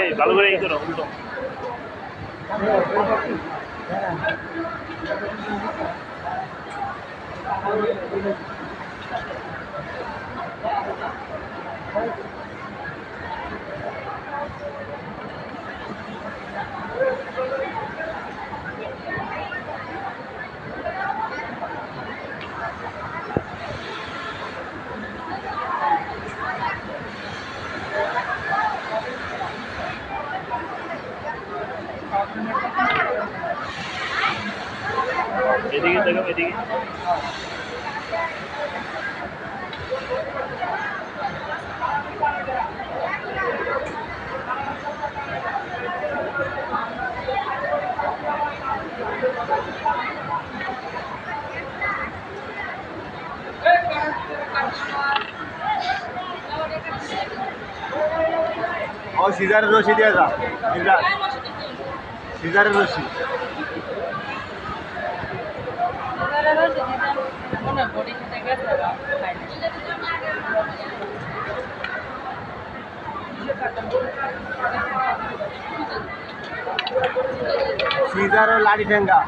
এই ভালো করে ই করো উল্টো। এদিকে দেখো এদিকে। ও সিজারের রশি দিয়ে যা সিজার। সিজারের রশি। সিজার ও লাড়ি ঠেঙ্গা।